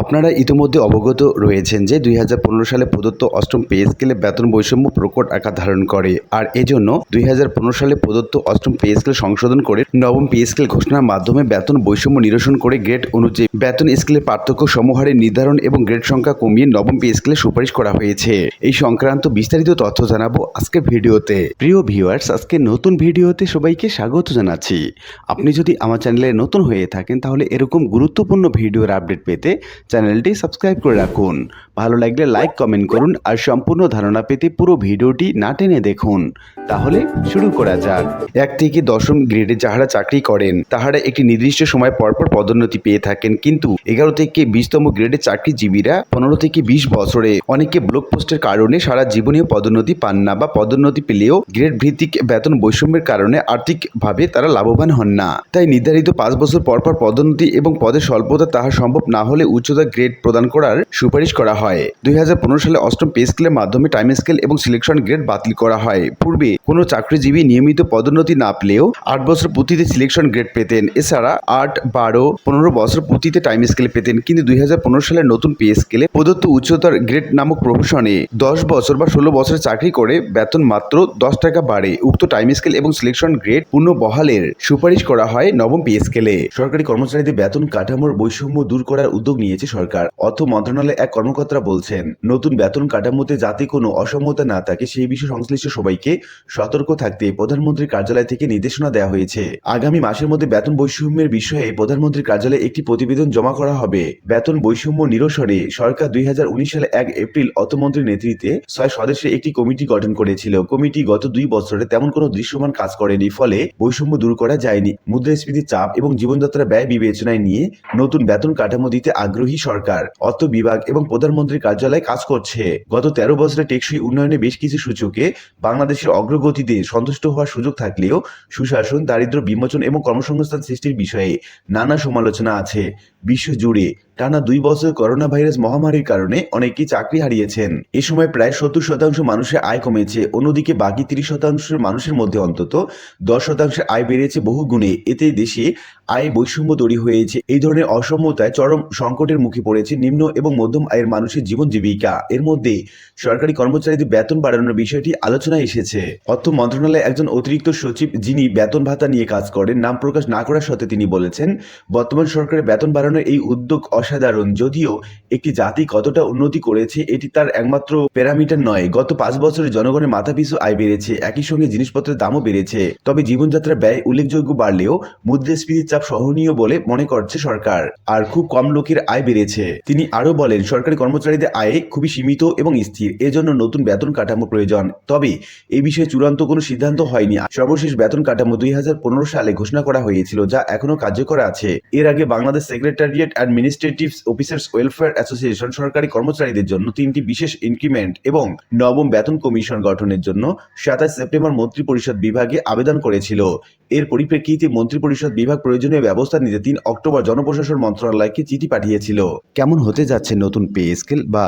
আপনারা ইতিমধ্যে অবগত রয়েছেন যে দুই হাজার পনেরো সালে প্রদত্ত অষ্টম পে স্কেলে বেতন বৈষম্য প্রকট আকার ধারণ করে। আর এজন্য দুই হাজার পনেরো সালে প্রদত্ত অষ্টম পে স্কেল সংশোধন করে নবম পে স্কেল ঘোষণার মাধ্যমে বেতন বৈষম্য নিরসন করে গ্রেড অনুযায়ী বেতন স্কেলের পার্থক্য সমহারে নির্ধারণ এবং গ্রেড সংখ্যা কমিয়ে নবম পে স্কেলে সুপারিশ করা হয়েছে। এই সংক্রান্ত বিস্তারিত তথ্য জানাব আজকের ভিডিওতে। প্রিয় ভিউয়ার্স, আজকে নতুন ভিডিওতে সবাইকে স্বাগত জানাচ্ছি। আপনি যদি আমার চ্যানেলে নতুন হয়ে থাকেন, তাহলে এরকম গুরুত্বপূর্ণ ভিডিওর আপডেট পেতে চ্যানেলটি সাবস্ক্রাইব করে রাখুন। ভালো লাগলে লাইক, কমেন্ট করুন আর সম্পূর্ণ ধারণা পেতে পুরো ভিডিওটি না টেনে দেখুন। তাহলে শুরু করা যাক। এক থেকে দশম গ্রেডে যাহারা চাকরি করেন, তাহারা একটি নির্দিষ্ট সময় পরপর পদোন্নতি পেয়ে থাকেন। কিন্তু এগারো থেকে বিশতম গ্রেডের চাকরিজীবীরা পনেরো থেকে বিশ বছরে অনেকে ব্লক পোস্টের কারণে সারা জীবনীয় পদোন্নতি পান না বা পদোন্নতি পেলেও গ্রেড ভিত্তিক বেতন বৈষম্যের কারণে আর্থিকভাবে তারা লাভবান হন না। তাই নির্ধারিত পাঁচ বছর পর পর পদোন্নতি এবং পদের স্বল্পতা তাহা সম্ভব না হলে উচ্চতা গ্রেড প্রদান করার সুপারিশ করা হয়। দুই হাজার পনেরো সালে অষ্টম পে স্কেলের মাধ্যমে টাইম স্কেল এবং সিলেকশন গ্রেড বাতিল করা হয়। পূর্বে কোনো চাকরিজীবী নিয়মিত পদোন্নতি না পেলেও আট বছর পুঁতিতে সিলেকশন গ্রেড পেতেন। এছাড়া আট, বারো, পনেরো বছর পুঁতিতে টাইম স্কেল পেতেন। কিন্তু দুই সালের নতুন পে স্কেলে প্রদত্ত উচ্চতার গ্রেড নামক প্রফেশনে দশ বছর বা ষোলো বছরের চাকরি করে বেতন মাত্র দশ টাকা বাড়ে। উক্ত টাইম স্কেল এবং সিলেকশন গ্রেড পূর্ণ বহালের সুপারিশ করা হয় নবম পে স্কেলে। সরকারি কর্মচারীদের বেতন কাঠামোর বৈষম্য দূর করার উদ্যোগ নিয়েছে সরকার। অর্থ মন্ত্রণালয়ের এক কর্মকর্তা বলছেন, নতুন বেতন কাঠামোতে যাতে কোনো অসমতা না থাকে, সেই বিষয়ে সংশ্লিষ্ট সবাইকে সতর্ক থাকতে প্রধানমন্ত্রীর কার্যালয় থেকে নির্দেশনা দেওয়া হয়েছে। আগামী মাসের মধ্যে বেতন বৈষম্যের বিষয়ে প্রধানমন্ত্রীর কার্যালয়ে একটি প্রতিবেদন জমা করা হবে। বেতন বৈষম্য নিরসনে সরকার দুই সালে এক এপ্রিল অর্থমন্ত্রীর নেতৃত্বে ছয় সদস্যের একটি কমিটি গঠন করেছিল। কমিটি গত দুই বছরে তেমন কোনো দৃশ্যমান কাজ করেনি, ফলে বৈষম্য দূর করা যায়নি। মুদ্রাস্ফীতির চাপ এবং জীবনযাত্রা ব্যয় বিবেচনায় নিয়ে নতুন বেতন কাঠামো দিতে আগ্রহী সরকার, অর্থ বিভাগ এবং প্রধানমন্ত্রীর কার্যালয়ে কাজ করছে। গত তেরো বছরে টেকসই উন্নয়নে বেশ কিছু সূচকে বাংলাদেশের অগ্রগতিতে সন্তুষ্ট হওয়ার সুযোগ থাকলেও সুশাসন দারিদ্র বিমোচন এবং কর্মসংস্থান সৃষ্টির বিষয়ে নানা সমালোচনা আছে। বিশ্বজুড়ে টানা দুই বছর করোনা ভাইরাস মহামারীর কারণে অনেকেই চাকরি হারিয়েছেন। এ সময় প্রায় সত্তর শতাংশ মানুষের আয় কমেছে, অন্যদিকে বাকি তিরিশ শতাংশের মানুষের মধ্যে অন্তত দশ শতাংশের আয় বেড়েছে বহু গুণে এতে দেশে আয় বৈষম্য তৈরি হয়েছে। এই ধরনের অসমতায় চরম সংকটের মুখে পড়েছে নিম্ন এবং মধ্যম আয়ের মানুষের জীবন জীবিকা এর মধ্যে সরকারি কর্মচারীদের বেতন বাড়ানোর বিষয়টি আলোচনায় এসেছে। অর্থ মন্ত্রণালয়ে একজন অতিরিক্ত সচিব যিনি বেতন ভাতা নিয়ে কাজ করেন, নাম প্রকাশ না করার সত্ত্বে তিনি বলেছেন, বর্তমান সরকারের বেতন বাড়ানোর এই উদ্যোগ অসাধারণ, যদিও একটি জাতি কতটা উন্নতি করেছে এটি তার একমাত্র প্যারামিটার নয়। গত পাঁচ বছরে জনগণের মাথাপিছু আয় বেড়েছে, একই সঙ্গে জিনিসপত্রের দামও বেড়েছে। তবে জীবনযাত্রার ব্যয় উল্লেখযোগ্য বাড়লেও মুদ্রাস্ফীতির চাপ সহনীয় বলে মনে করছে সরকার। আর খুব কম লোকের আয় বেড়েছে। তিনি আরও বলেন, সরকারি কর্মচারীদের আয় খুবই সীমিত এবং স্থির, এজন্য নতুন বেতন কাঠামো প্রয়োজন। তবে এই বিষয়ে চূড়ান্ত কোনো সিদ্ধান্ত হয়নি। সর্বশেষ বেতন কাঠামো দুই হাজার পনেরো সালে ঘোষণা করা হয়েছিল, যা এখনও কার্যকর আছে। এর আগে Bangladesh secretariat administrative officers welfare association সরকারি কর্মচারীদের জন্য তিনটি বিশেষ ইনক্রিমেন্ট এবং নবম বেতন কমিশন গঠনের জন্য সাতাশ সেপ্টেম্বর মন্ত্রী পরিষদ বিভাগে আবেদন করেছিল। এর পরিপ্রেক্ষিতে মন্ত্রী পরিষদ বিভাগ প্রয়োজনীয় ব্যবস্থা নিতে তিন অক্টোবর জনপ্রশাসন মন্ত্রণালয়কে চিঠি পাঠিয়েছিল কেমন হতে যাচ্ছে নতুন পে স্কেল বা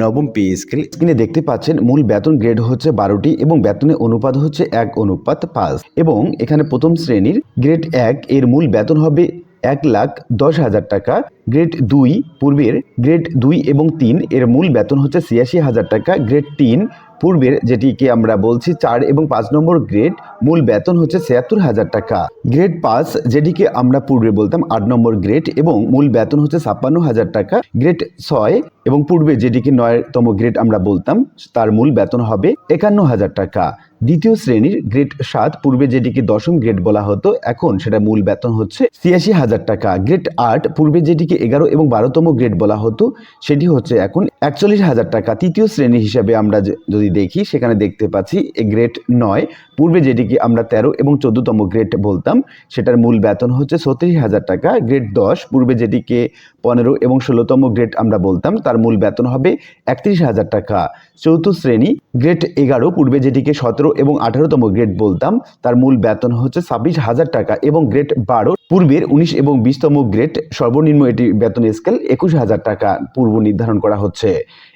নবম পে স্কেল? স্ক্রিনে দেখতে পাচ্ছেন, মূল বেতন গ্রেড হচ্ছে বারোটি এবং বেতনের অনুপাত হচ্ছে এক অনুপাত পাঁচ এবং এখানে প্রথম শ্রেণির গ্রেড এক এর মূল বেতন হবে এক লাখ দশ হাজার টাকা, গ্রেড দুই পূর্বের গ্রেড দুই এবং তিন এর মূল বেতন হচ্ছে ছিয়াশি হাজার টাকা, গ্রেড তিন পূর্বের যেটিকে আমরা বলছি চার এবং পাঁচ নম্বর গ্রেড, মূল বেতন হচ্ছে ছিয়াত্তর হাজার টাকা। গ্রেড পাঁচ, যেটিকে আমরা পূর্বে বলতাম আট নম্বর গ্রেড এবং মূল বেতন হচ্ছে ছাপ্পান্ন হাজার টাকা। গ্রেড ছয় এবং পূর্বে যেটিকে নয়তম গ্রেড আমরা বলতাম, তার মূল বেতন হবে একান্ন হাজার টাকা। দ্বিতীয় শ্রেণির গ্রেড সাত, পূর্বে যেটিকে দশম গ্রেড বলা হতো, এখন সেটা মূল বেতন হচ্ছে ছিয়াশি হাজার টাকা। গ্রেড আট, পূর্বে যেটিকে এগারো এবং বারোতম গ্রেড বলা হতো, সেটি হচ্ছে এখন একচল্লিশ হাজার টাকা। তৃতীয় শ্রেণি হিসাবে আমরা যে- দেখি, সেখানে দেখতে পাচ্ছি এ গ্রেড নয়। পূর্বে যেটিকে আমরা তেরো এবং চোদ্দতম গ্রেড বলতাম, সেটার মূল বেতন হচ্ছে ছত্রিশ হাজার টাকা। গ্রেড দশ, পূর্বে যেটিকে পনেরো এবং ষোলোতম গ্রেড আমরা বলতাম, তার মূল বেতন হবে একত্রিশ হাজার টাকা। চৌথ শ্রেণি গ্রেড এগারো, পূর্বে যেটিকে সতেরো এবং আঠারোতম গ্রেড বলতাম, তার মূল বেতন হচ্ছে ছাব্বিশ হাজার টাকা এবং গ্রেড বারো, পূর্বের উনিশ এবং বিশতম গ্রেড সর্বনিম্ন এটি বেতন স্কেল একুশ হাজার টাকা। পূর্ব নির্ধারণ করা হচ্ছে।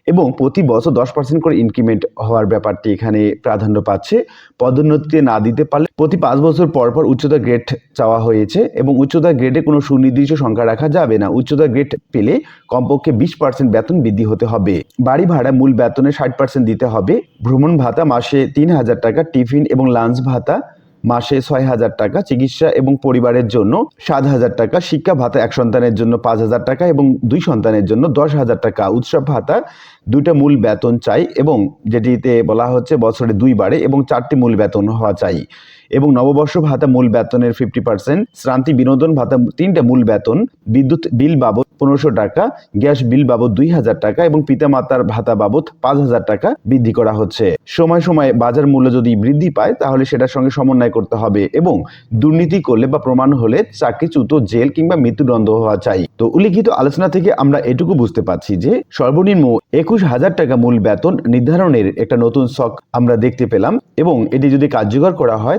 এবং প্রতি বছর দশ পার্সেন্ট করে ইনক্রিমেন্ট হওয়ার ব্যাপারটি এখানে প্রাধান্য পাচ্ছে। পদোন্নতিতে না দিতে পারলে প্রতি পাঁচ বছর পর পর উচ্চতা গ্রেড চাওয়া হয়েছে এবং উচ্চতা গ্রেডে কোনো সুনির্দিষ্ট সংখ্যা রাখা যাবে না। উচ্চতা গ্রেড পেলে কমপক্ষে বিশ পার্সেন্ট বেতন বৃদ্ধি হতে হবে। বাড়ি ভাড়া মূল বেতনে ষাট পার্সেন্ট দিতে হবে। ভ্রমণ ভাতা মাসে তিন হাজার টাকা, টিফিন এবং লাঞ্চ ভাতা মাসে ছয় হাজার টাকা চিকিৎসা এবং পরিবারের জন্য সাত হাজার টাকা, শিক্ষা ভাতা এক সন্তানের জন্য পাঁচ হাজার টাকা এবং দুই সন্তানের জন্য দশ হাজার টাকা। উৎসব ভাতা দুইটা মূল বেতন চাই এবং যেটিতে বলা হচ্ছে বছরে দুইবারে এবং চারটি মূল বেতন হওয়া চাই। এবং নববর্ষ ভাতা মূল বেতনের ফিফটি পার্সেন্ট শ্রান্তি বিনোদন ভাতা তিনটা মূল বেতন, বিদ্যুৎ বিল বাবদ পনেরোশো টাকা, গ্যাস বিল বাবদ দুই হাজার টাকা এবং পিতামাতার ভাতা বাবদ পাঁচ হাজার টাকা বৃদ্ধি করা হচ্ছে। সময় সময় বাজার মূল্য যদি বৃদ্ধি পায়, তাহলে সেটার সঙ্গে সমন্বয় করতে হবে এবং দুর্নীতি করলে বা প্রমাণ হলে চাকরিচ্যুত, জেল কিংবা মৃত্যুদণ্ড হওয়া চাই। তো উল্লিখিত আলোচনা থেকে আমরা এটুকু বুঝতে পারছি যে, সর্বনিম্ন একুশ হাজার টাকা মূল বেতন নির্ধারণের একটা নতুন শখ আমরা দেখতে পেলাম এবং এটি যদি কার্যকর করা হয়